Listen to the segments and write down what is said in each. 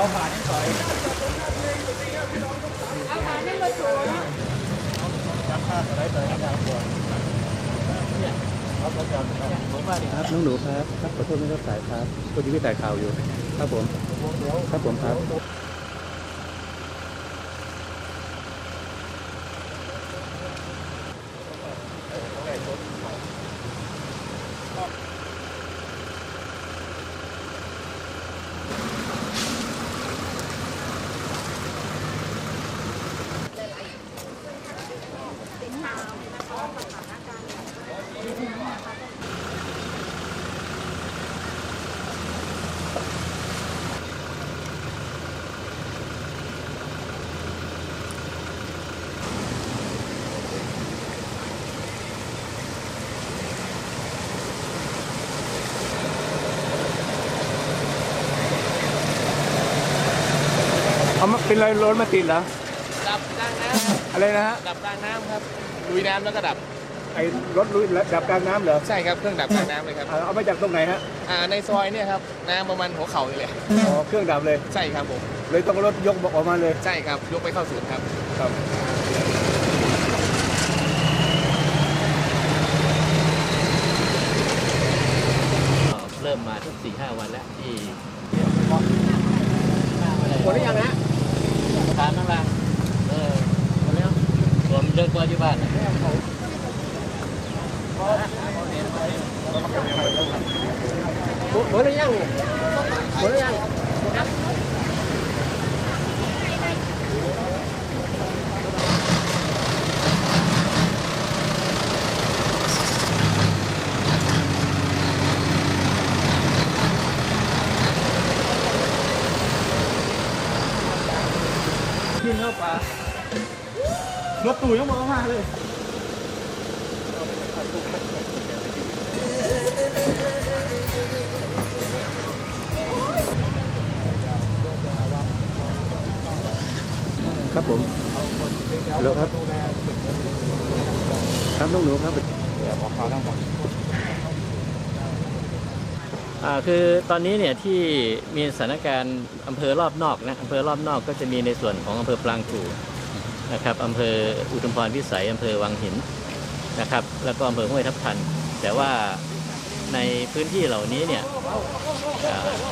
เอาผ่านนี่สอยอาหารนี่มาสวยจับผ้าสไลด์ต่อยยาวกว่าเนี่ยเอาตัวจับผมว่าครับน้องหนูครับครับขอโทษไม่รับสายครับพอดีพี่ถ่ายข่าวอยู่ ครับผมครับผมครับ เอามาเป็นไรรถมาติดเหรอ ดับกลางน้อะไรนะฮะำดับกลางน้ำครับลุยน้ำแล้วก็ดับ ไอ้รถลุยดับกลางน้ำเหรอใช่ครับ เครื่องดับกลางน้ำเลยครับ เอาเอามาจากตรงไหนฮะ อ่า ในซอยเนี่ยครับ น้ำประมาณหัวเข่านี่แหละ อ๋อ เครื่องดับเลย ใช่ครับผม เลยต้องเอารถยกออกมาเลย ใช่ครับ ยกไปเข้าศูนย์ครับ ครับเริ่มมาทุกสี่ห้าวันแล้วที่ หมดหรือยังฮะทานนั่งละ เออหมดแล้วรวมเดิน ตัวที่บ้านนะหมดหรือยังหมด คือตอนนี้เนี่ยที่มีสถานการณ์อำเภอรอบนอกนะอำเภอรอบนอกก็จะมีในส่วนของอำเภอปรางกู่นะครับอำเภออุทุมพรพิสัยอำเภอวังหินนะครับ แล้วก็อำเภอห้วยทับทัน แต่ว่าในพื้นที่เหล่านี้เนี่ย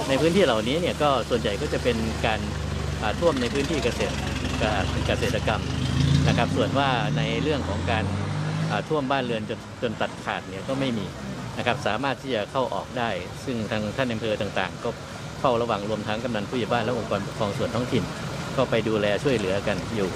ในพื้นที่เหล่านี้เนี่ยก็ส่วนใหญ่ก็จะเป็นการท่วมในพื้นที่เกษตรเกษตรกรรมนะครับ ส่วนว่าในเรื่องของการท่วมบ้านเรือนจนจนตัดขาดเนี่ยก็ไม่มี นะครับสามารถที่จะเข้าออกได้ ซึ่งทางท่านอำเภอต่างๆ ก็เฝ้าระวังรวมทั้งกำนันผู้ใหญ่บ้านและองค์กรปกครองส่วนท้องถิ่น ก็ไปดูแลช่วยเหลือกันอยู่